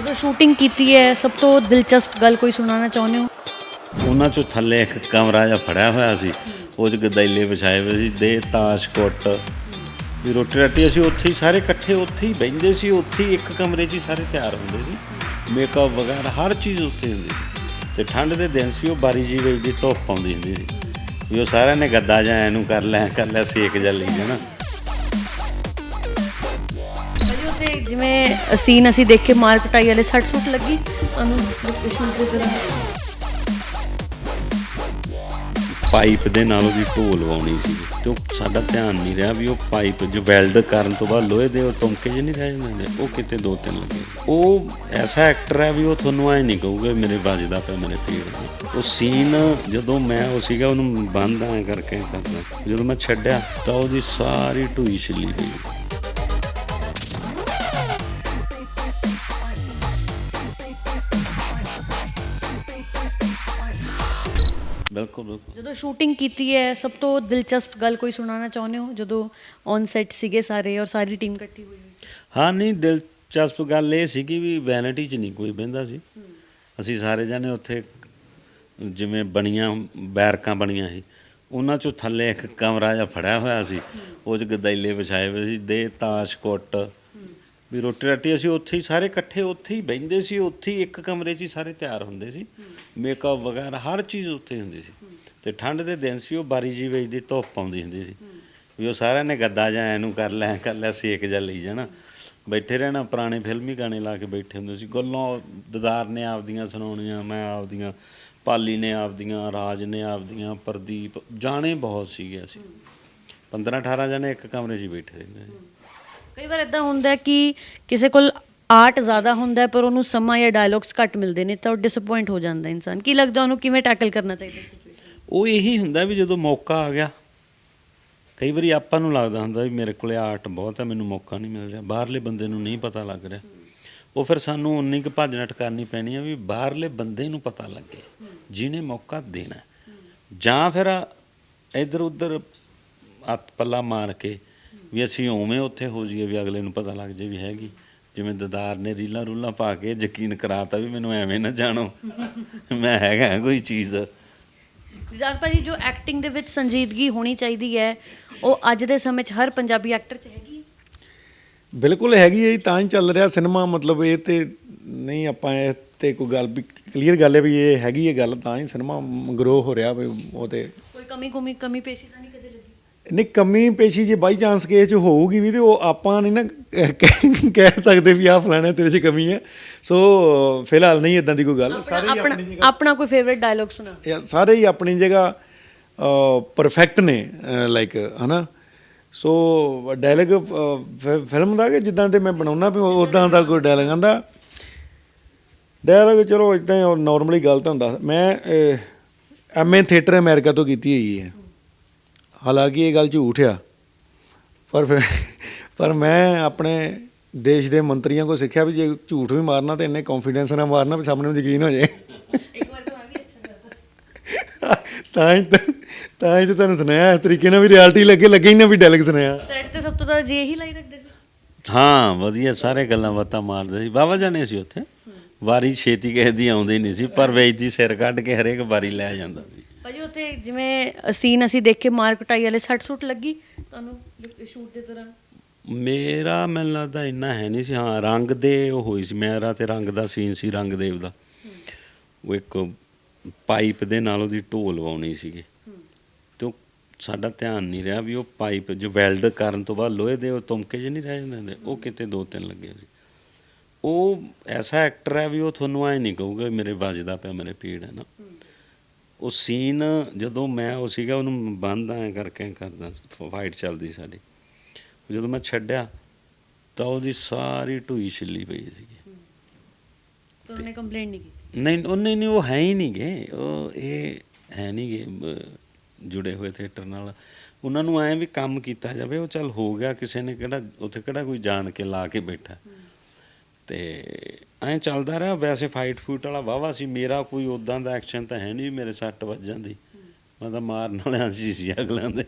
ਜਦੋਂ ਸ਼ੂਟਿੰਗ ਕੀਤੀ ਹੈ, ਸਭ ਤੋਂ ਦਿਲਚਸਪ ਗੱਲ ਕੋਈ ਸੁਣਾਉਣਾ ਚਾਹੁੰਦੇ ਹੋ? ਉਹਨਾਂ ਚੋਂ ਥੱਲੇ ਇੱਕ ਕਮਰਾ ਜਿਹਾ ਫੜਿਆ ਹੋਇਆ ਸੀ। ਉਹ 'ਚ ਗਦਾਈਲੇ ਵਿਛਾਏ ਹੋਏ ਸੀ, ਦੇ ਤਾਸ਼ ਕੁੱਟ। ਵੀ ਰੋਟੀ ਰਾਟੀ ਅਸੀਂ ਉੱਥੇ ਹੀ ਸਾਰੇ ਇਕੱਠੇ ਉੱਥੇ ਹੀ ਬੈਠਦੇ ਸੀ, ਉੱਥੇ ਹੀ ਇੱਕ ਕਮਰੇ 'ਚ ਹੀ ਸਾਰੇ ਤਿਆਰ ਹੁੰਦੇ ਸੀ। ਮੇਕਅਪ ਵਗੈਰਾ ਹਰ ਚੀਜ਼ ਉੱਥੇ ਹੁੰਦੀ ਸੀ। ਤੇ ਠੰਡ ਦੇ ਦਿਨ ਸੀ, ਉਹ ਬਾਰੀ ਜੀ ਵਿੱਚ ਧੁੱਪ ਆਉਂਦੀ ਹੁੰਦੀ ਸੀ। ਵੀ ਉਹ ਸਾਰਿਆਂ ਨੇ ਗੱਦਾ ਜਾਂ ਇਹਨੂੰ ਕਰ ਲੈ ਕਰ ਲੈ ਸੇਕ ਜਾ ਲਈ ਜਾਣਾ ਭਾਜੀ ਜਿਵੇਂ ਸੀਨ ਅਸੀਂ ਦੇਖੇ ਮਾਰ ਕਟਾਈ ਵਾਲੇ ਸੱਟ ਸੁੱਟ ਲੱਗੀ ਤੁਹਾਨੂੰ ਸ਼ੂਟ ਦੇ ਦੌਰਾਨ ਪਾਈਪ ਦੇ ਨਾਲ ਉਹਦੀ ਢੋਲ ਲਵਾਉਣੀ ਸੀ। ਤੇ ਉਹ ਸਾਡਾ ਧਿਆਨ ਨਹੀਂ ਰਿਹਾ ਵੀ ਉਹ ਪਾਈਪ ਜੋ ਵੈਲਡ ਕਰਨ ਤੋਂ ਬਾਅਦ ਲੋਹੇ ਦੇ ਉਹ ਟੁੰਕੇ ਜਿਹੇ ਨਹੀਂ ਰਹਿ ਜਾਂਦੇ ਉਹ ਕਿਤੇ ਦੋ ਤਿੰਨ ਲੱਗੇ। ਉਹ ਐਸਾ ਐਕਟਰ ਹੈ ਵੀ ਉਹ ਤੁਹਾਨੂੰ ਐ ਨਹੀਂ ਕਹੂਗਾ ਮੇਰੇ ਵੱਜਦਾ ਪਿਆ ਮੇਰੇ ਪੀੜ ਉਹ ਸੀਨ ਜਦੋਂ ਮੈਂ ਉਹ ਸੀਗਾ, ਉਹਨੂੰ ਬੰਦ ਐ ਕਰਕੇ ਕਰਦਾ। ਜਦੋਂ ਮੈਂ ਛੱਡਿਆ ਤਾਂ ਉਹਦੀ ਸਾਰੀ ਢੂਈ ਛਿੱਲੀ ਗਈ ਬਿਲਕੁਲ ਬਿਲਕੁਲ। ਜਦੋਂ ਸ਼ੂਟਿੰਗ ਕੀਤੀ ਹੈ ਸਭ ਤੋਂ ਦਿਲਚਸਪ ਗੱਲ ਕੋਈ ਸੁਣਾਉਣਾ ਚਾਹੁੰਦੇ ਹੋ? ਜਦੋਂ ਔਨ ਸੈਟ ਸੀਗੇ ਸਾਰੇ ਔਰ ਸਾਰੀ ਟੀਮ ਇਕੱਠੀ ਹੋਈ ਹਾਂ ਨਹੀਂ ਦਿਲਚਸਪ ਗੱਲ ਇਹ ਸੀ ਕਿ ਵੀ ਵੈਨਿਟੀ 'ਚ ਨਹੀਂ ਕੋਈ ਬਹਿੰਦਾ ਸੀ। ਅਸੀਂ ਸਾਰੇ ਜਾਣੇ ਉੱਥੇ ਜਿਵੇਂ ਬਣੀਆਂ ਬੈਰਕਾਂ ਬਣੀਆਂ ਸੀ। ਉਹਨਾਂ ਚੋਂ ਥੱਲੇ ਇੱਕ ਕਮਰਾ ਜਿਹਾ ਫੜਿਆ ਹੋਇਆ ਸੀ। ਉਹ 'ਚ ਗਦਾਈਲੇ ਵਿਛਾਏ ਹੋਏ ਸੀ। ਦੇ ਤਾਸ਼ ਕੁੱਟ ਵੀ ਰੋਟੀ ਰਾਟੀ ਅਸੀਂ ਉੱਥੇ ਹੀ ਸਾਰੇ ਇਕੱਠੇ ਉੱਥੇ ਹੀ ਬੈਠਦੇ ਸੀ, ਉੱਥੇ ਹੀ ਇੱਕ ਕਮਰੇ 'ਚ ਹੀ ਸਾਰੇ ਤਿਆਰ ਹੁੰਦੇ ਸੀ। ਮੇਕਅਪ ਵਗੈਰਾ ਹਰ ਚੀਜ਼ ਉੱਥੇ ਹੀ ਹੁੰਦੀ ਸੀ। ਤੇ ਠੰਡ ਦੇ ਦਿਨ ਸੀ, ਉਹ ਬਾਰੀ ਜੀ ਵੇਚਦੀ ਧੁੱਪ ਆਉਂਦੀ ਹੁੰਦੀ ਸੀ। ਵੀ ਉਹ ਸਾਰਿਆਂ ਨੇ ਗੱਦਾ ਜਾਂ ਇਹਨੂੰ ਕਰ ਲੈ ਕਰ ਲੈ, ਸੇਕ ਜਾ ਲਈ ਜਾਣਾ। ਬੈਠੇ ਰਹਿਣਾ, ਪੁਰਾਣੇ ਫਿਲਮੀ ਗਾਣੇ ਲਾ ਕੇ ਬੈਠੇ ਹੁੰਦੇ ਸੀ। ਗੱਲਾਂ ਦਦਾਰ ਨੇ ਆਪਦੀਆਂ ਸੁਣਾਉਣੀਆਂ, ਮੈਂ ਆਪਦੀਆਂ, ਪਾਲੀ ਨੇ ਆਪਦੀਆਂ, ਰਾਜ ਨੇ ਆਪਦੀਆਂ, ਪ੍ਰਦੀਪ, ਜਾਣੇ ਬਹੁਤ ਸੀਗੇ ਅਸੀਂ। 15 18 ਜਣੇ ਇੱਕ ਕਮਰੇ 'ਚ ਹੀ ਬੈਠੇ ਰਹਿੰਦੇ ਸੀ। ਕਈ ਵਾਰ ਇਦਾਂ ਹੁੰਦਾ ਕਿ ਕਿਸੇ ਕੋਲ ਆਰਟ ਜ਼ਿਆਦਾ ਹੁੰਦਾ ਪਰ ਉਹਨੂੰ ਸਮਾਂ ਜਾਂ ਡਾਇਲੌਗਸ ਘੱਟ ਮਿਲਦੇ ਨੇ, ਤਾਂ ਉਹ ਡਿਸਪਾਇੰਟ ਹੋ ਜਾਂਦਾ ਇਨਸਾਨ। ਕੀ ਲੱਗਦਾ ਉਹਨੂੰ ਕਿਵੇਂ ਟੈਕਲ ਕਰਨਾ ਚਾਹੀਦਾ ਉਹ ਇਹੀ ਹੁੰਦਾ ਵੀ ਜਦੋਂ ਮੌਕਾ ਆ ਗਿਆ, ਕਈ ਵਾਰੀ ਆਪਾਂ ਨੂੰ ਲੱਗਦਾ ਹੁੰਦਾ ਵੀ ਮੇਰੇ ਕੋਲੇ ਆਰਟ ਬਹੁਤ ਹੈ, ਮੈਨੂੰ ਮੌਕਾ ਨਹੀਂ ਮਿਲ ਰਿਹਾ। ਬਾਹਰਲੇ ਬੰਦੇ ਨੂੰ ਨਹੀਂ ਪਤਾ ਲੱਗ ਰਿਹਾ। ਉਹ ਫਿਰ ਸਾਨੂੰ ਉਨੀ ਕੁ ਭੱਜ ਨੱਠ ਕਰਨੀ ਪੈਣੀ ਹੈ ਵੀ ਬਾਹਰਲੇ ਬੰਦੇ ਨੂੰ ਪਤਾ ਲੱਗੇ ਜਿਹਨੇ ਮੌਕਾ ਦੇਣਾ ਜਾਂ ਫਿਰ ਇੱਧਰ ਉੱਧਰ ਹੱਥ ਪੱਲਾ ਮਾਰ ਕੇ ਵੀ ਅਸੀਂ ਉਵੇਂ ਉੱਥੇ ਹੋ ਜਾਈਏ ਵੀ ਅਗਲੇ ਨੂੰ ਪਤਾ ਲੱਗ ਜੇ ਵੀ ਹੈਗੀ। ਜਿਵੇਂ ਦਦਾਰ ਨੇ ਰੀਲਾਂ ਰੂਲਾਂ ਪਾ ਕੇ ਯਕੀਨ ਕਰਾਤਾ ਵੀ ਮੈਨੂੰ ਐਵੇਂ ਨਾ ਜਾਣੋ। ਮੈਂ ਹੈਗਾ ਕੋਈ ਚੀਜ਼। ਵਿਦਾਰ ਭਾਜੀ ਜੋ ਐਕਟਿੰਗ ਦੇ ਵਿੱਚ ਸੰਜੀਦਗੀ ਹੋਣੀ ਚਾਹੀਦੀ ਹੈ ਉਹ ਅੱਜ ਦੇ ਸਮੇਂ 'ਚ ਹਰ ਪੰਜਾਬੀ ਐਕਟਰ 'ਚ ਹੈਗੀ ਹੈ? ਬਿਲਕੁਲ ਹੈਗੀ ਹੈ ਤਾਂ ਹੀ ਚੱਲ ਰਿਹਾ ਸਿਨੇਮਾ ਮਤਲਬ ਇਹ ਤੇ ਨਹੀਂ ਆਪਾਂ ਇਹ ਤੇ ਕੋਈ ਗੱਲ ਵੀ ਕਲੀਅਰ ਗੱਲ ਹੈ ਵੀ ਇਹ ਹੈਗੀ ਹੈ ਗੱਲ ਤਾਂ ਹੀ ਸਿਨੇਮਾ ਗਰੋ ਹੋ ਰਿਹਾ ਵੀ ਉਹ ਤੇ ਕੋਈ ਕਮੀ ਕੁਮੀ ਕਮੀ ਪੇਸ਼ੀ ਤਾਂ ਨਹੀਂ? ਨਹੀਂ ਕਮੀ ਪੇਸ਼ੀ ਜੇ ਬਾਈ ਚਾਂਸ ਕੇ ਚ ਹੋਊਗੀ ਵੀ ਤੇ ਉਹ ਆਪਾਂ ਨਹੀਂ ਨਾ ਕਹਿ ਕਹਿ ਸਕਦੇ ਵੀ ਆਹ ਫਲਾਣਾ ਤੇਰੇ 'ਚ ਕਮੀ ਹੈ ਸੋ ਫਿਲਹਾਲ ਨਹੀਂ ਇਦਾਂ ਦੀ ਕੋਈ ਗੱਲ। ਸਾਰੇ ਹੀ ਆਪਣਾ ਜਗ੍ਹਾ। ਆਪਣਾ ਕੋਈ ਫੇਵਰਿਟ ਡਾਇਲੌਗ ਸੁਣਾ। ਇਹ ਸਾਰੇ ਹੀ ਆਪਣੀ ਜਗ੍ਹਾ ਪਰਫੈਕਟ ਨੇ ਲਾਈਕ ਹਨਾ? ਸੋ ਡਾਇਲੌਗ ਫਿਲਮ ਦਾ ਕਿ ਜਿੱਦਾਂ ਤੇ ਮੈਂ ਬਣਾਉਣਾ ਵੀ ਉਦਾਂ ਦਾ ਕੋਈ ਡਾਇਲੌਗ ਆਂਦਾ? ਡਾਇਲੌਗ ਚਲੋ ਇਦਾਂ ਨਾਰਮਲੀ ਗੱਲ ਤਾਂ ਹੁੰਦਾ। ਮੈਂ ਐਮਏ ਥੀਏਟਰ ਅਮਰੀਕਾ ਤੋਂ ਕੀਤੀ ਹੋਈ ਹੈ। ਹਾਲਾਂਕਿ ਇਹ ਗੱਲ ਝੂਠ ਆ। ਪਰ ਫਿਰ ਪਰ ਮੈਂ ਆਪਣੇ ਦੇਸ਼ ਦੇ ਮੰਤਰੀਆਂ ਕੋਲ ਸਿੱਖਿਆ ਵੀ ਜੇ ਝੂਠ ਵੀ ਮਾਰਨਾ ਤੇ ਇੰਨੇ ਕੌਨਫੀਡੈਂਸ ਨਾਲ ਮਾਰਨਾ ਵੀ ਸਾਹਮਣੇ ਨੂੰ ਯਕੀਨ ਹੋ ਜਾਏ। ਇੱਕ ਵਾਰ ਤਾਂ ਮੈਂ ਵੀ ਅੱਛਾ ਕਰਦਾ ਤਾਂ ਹੀ ਤਾਂ ਤਾਂ ਹੀ ਤਾਂ ਤੁਹਾਨੂੰ ਸੁਣਾਇਆ ਇਸ ਤਰੀਕੇ ਨਾਲ ਵੀ ਰਿਐਲਿਟੀ ਲੱਗੇ ਲੱਗੇ ਹੀ ਨਾ ਵੀ ਡਾਇਲੌਗ ਸੁਣਾਇਆ ਸੈਟ ਤੇ ਸਭ ਤੋਂ ਜ਼ਿਆਦਾ ਜੇ ਹੀ ਲਾਈ ਰੱਖਦੇ ਸੀ। ਹਾਂ ਵਧੀਆ ਸਾਰੇ ਗੱਲਾਂ ਬਾਤਾਂ ਮਾਰਦੇ ਸੀ। ਬਾਬਾ ਜਾਨੇ ਸੀ ਉੱਥੇ। ਵਾਰੀ ਛੇਤੀ ਕਿਸੇ ਦੀ ਆਉਂਦੀ ਨਹੀਂ ਸੀ ਪਰ ਵੇਚ ਦੀ ਸਿਰ ਕੱਢ ਕੇ ਹਰੇਕ ਵਾਰੀ ਲੈ ਜਾਂਦਾ ਸੀ। ਭਾਜੀ, ਉੱਥੇ ਜਿਵੇਂ ਸੀਨ ਅਸੀਂ ਦੇਖੇ ਮਾਰ ਕਟਾਈ ਵਾਲੇ ਸੱਟ ਸੁੱਟ ਲੱਗੀ? ਤੁਹਾਨੂੰ ਸ਼ੂਟ ਦੇ ਦੌਰਾਨ? ਮੇਰਾ ਮੈਨੂੰ ਲੱਗਦਾ ਇੰਨਾ ਹੈ ਨਹੀਂ ਸੀ। ਹਾਂ, ਰੰਗ ਦੇ ਉਹ ਹੋਈ ਸੀ। ਮੇਰਾ ਤੇ ਰੰਗ ਦਾ ਸੀਨ ਸੀ ਰੰਗ ਦਾ। ਉਹ ਇੱਕ ਪਾਈਪ ਦੇ ਨਾਲ ਉਹਦੀ ਢੋਲ ਲਵਾਉਣੀ ਸੀਗੀ। ਤੇ ਉਹ ਸਾਡਾ ਧਿਆਨ ਨਹੀਂ ਰਿਹਾ ਵੀ ਉਹ ਪਾਈਪ ਜੋ ਵੈਲਡ ਕਰਨ ਤੋਂ ਬਾਅਦ ਲੋਹੇ ਦੇ ਉਹ ਤੁਮਕੇ ਜਿਹੇ ਨਹੀਂ ਰਹਿ ਜਾਂਦੇ ਉਹ ਕਿਤੇ ਦੋ ਤਿੰਨ ਲੱਗੇ ਸੀ। ਉਹ ਐਸਾ ਐਕਟਰ ਹੈ ਵੀ ਉਹ ਤੁਹਾਨੂੰ ਐ ਨਹੀਂ ਕਹੂਗਾ ਮੇਰੇ ਵੱਜਦਾ ਪਿਆ, ਮੇਰੇ ਪੀੜ ਹੈ ਨਾ। ਉਹ ਸੀਨ ਜਦੋਂ ਮੈਂ ਉਹ ਸੀਗਾ ਉਹਨੂੰ ਬੰਦ ਐ ਕਰਕੇ ਕਰਦਾ ਫਾਈਟ ਚੱਲਦੀ ਸਾਡੀ। ਜਦੋਂ ਮੈਂ ਛੱਡਿਆ ਤਾਂ ਉਹਦੀ ਸਾਰੀ ਢੂਈ ਛਿੱਲੀ ਪਈ ਸੀਗੀ। ਤਾਂ ਉਹਨੇ ਕੰਪਲੇਂਟ ਨਹੀਂ ਕੀਤੀ? ਨਹੀਂ ਉਹ ਨਹੀਂ ਨਹੀਂ ਉਹ ਹੈ ਹੀ ਨਹੀਂ ਗੇ। ਉਹ ਇਹ ਹੈ ਨਹੀਂ ਗੇ ਜੁੜੇ ਹੋਏ ਥੀਏਟਰ ਨਾਲ। ਉਹਨਾਂ ਨੂੰ ਐਂ ਵੀ ਕੰਮ ਕੀਤਾ ਜਾਵੇ ਉਹ ਚੱਲ ਹੋ ਗਿਆ ਕਿਸੇ ਨੇ ਕਿਹੜਾ ਉੱਥੇ ਕਿਹੜਾ ਕੋਈ ਜਾਣ ਕੇ ਲਾ ਕੇ ਬੈਠਾ। ਤੇ ਐਂ ਚੱਲਦਾ ਰਿਹਾ। ਵੈਸੇ ਫਾਈਟ ਫੂਟ ਵਾਲਾ ਵਾਵਾ ਸੀ। ਮੇਰਾ ਕੋਈ ਉਦਾਂ ਦਾ ਐਕਸ਼ਨ ਤਾਂ ਹੈ ਨਹੀਂ ਵੀ ਮੇਰੇ ਸੱਟ ਵੱਜ ਦੀ ਮੈਂ ਤਾਂ ਮਾਰਨ ਵਾਲਿਆਂ 'ਚ ਹੀ ਸੀ ਅਗਲਿਆਂ ਦੇ।